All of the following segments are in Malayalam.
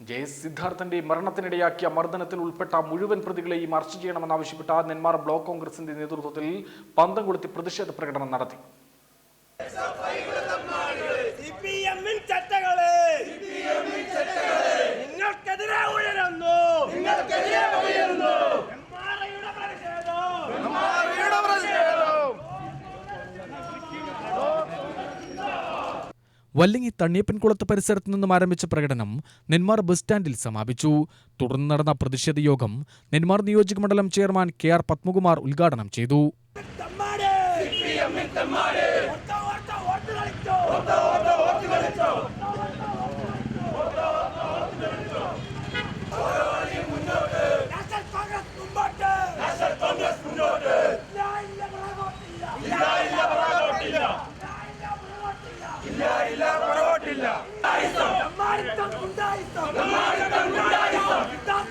ജെ എസ് സിദ്ധാർത്ഥന്റെ മരണത്തിനിടയാക്കിയ മർദ്ദനത്തിൽ ഉൾപ്പെട്ട മുഴുവൻ പ്രതികളെയും അറസ്റ്റ് ചെയ്യണമെന്നാവശ്യപ്പെട്ട നെന്മാർ ബ്ലോക്ക് കോൺഗ്രസിന്റെ നേതൃത്വത്തിൽ പന്തം കൊളുത്തി പ്രതിഷേധ പ്രകടനം നടത്തി. ചട്ടകളെ. വല്ലങ്ങി തണ്ണിയപ്പൻകുളത്ത് പരിസരത്ത് നിന്നും ആരംഭിച്ച പ്രകടനം നെന്മാർ ബസ് സ്റ്റാൻഡിൽ സമാപിച്ചു. തുടർന്ന് നടന്ന പ്രതിഷേധ യോഗം നെന്മാർ നിയോജക മണ്ഡലം ചെയർമാൻ കെ ആർ പത്മകുമാർ ഉദ്ഘാടനം ചെയ്തു.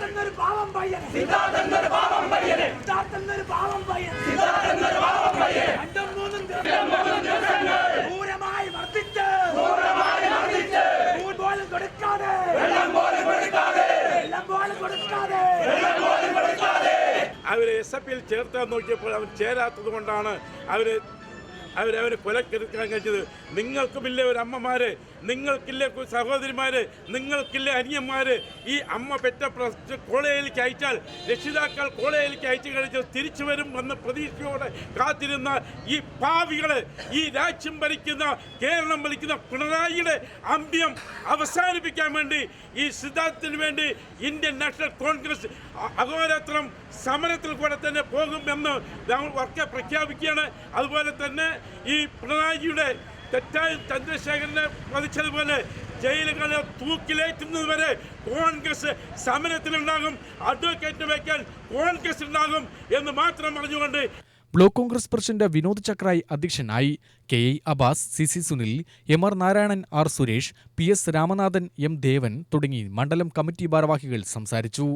സിദ്ധാർത്ഥന്നൊരു പാവം പയ്യൻ സിദ്ധാർത്ഥന്നൊരു പാവം പയ്യൻ സിദ്ധാർത്ഥന്നൊരു പാവം പയ്യൻ സിദ്ധാർത്ഥന്നൊരു പാവം പയ്യൻ രണ്ടും മൂന്നും ദിവസങ്ങൾ ക്രൂരമായി വർദ്ധിച്ച് ക്രൂരമായി വർദ്ധിച്ച് ഊർ പോലും കൊടുക്കാതെ. വെള്ളം പോലും കൊടുക്കാതെ. വെള്ളം പോലും കൊടുക്കാതെ. വെള്ളം പോലും കൊടുക്കാതെ. അവരെ എസ് എഫ് ഐയിൽ ചേർത്താൻ നോക്കിയപ്പോൾ അവൻ ചേരാത്തത് കൊണ്ടാണ് അവർ അവരവരെ കൊലക്കെടുക്കാൻ കഴിച്ചത് നിങ്ങൾക്കുമില്ലേ ഒരു അമ്മമാര്? നിങ്ങൾക്കില്ലേ സഹോദരിമാർ നിങ്ങൾക്കില്ലേ അനിയന്മാര്? ഈ അമ്മ പെറ്റ കോളേജിലേക്ക് അയച്ചാൽ രക്ഷിതാക്കൾ കോളേജിലേക്ക് അയച്ചു കഴിച്ച് തിരിച്ചു വരും എന്ന പ്രതീക്ഷയോടെ കാത്തിരുന്ന ഈ പാവികളെ ഈ രാജ്യം ഭരിക്കുന്ന കേരളം ഭരിക്കുന്ന പിണറായിയുടെ അമ്പ്യം അവസാനിപ്പിക്കാൻ വേണ്ടി ഈ സിദ്ധാന്തത്തിന് വേണ്ടി ഇന്ത്യൻ നാഷണൽ കോൺഗ്രസ് അഹോരാത്രം സമരത്തിൽ കൂടെ തന്നെ പോകുമെന്ന് ഞങ്ങൾ ഉറക്കെ പ്രഖ്യാപിക്കുകയാണ്. അതുപോലെ തന്നെ ഈ പിണറായിയുടെ തെറ്റായ ചന്ദ്രശേഖരനെ വധിച്ചതുപോലെ ജയിലുകളെ തൂക്കിലേറ്റുന്നത് വരെ കോൺഗ്രസ് സമരത്തിലുണ്ടാകും അഡ്വക്കേറ്റ് വയ്ക്കാൻ കോൺഗ്രസ് ഉണ്ടാകും എന്ന് മാത്രം പറഞ്ഞുകൊണ്ട് block Congress president Vinod Chakrayi അധ്യക്ഷനായി K I Abbas C C Sunil M R Narayanan R Suresh P S Ramanathan M Devan തുടങ്ങി മണ്ഡലം കമ്മിറ്റി ഭാരവാഹികൾ സംസാരിച്ചു.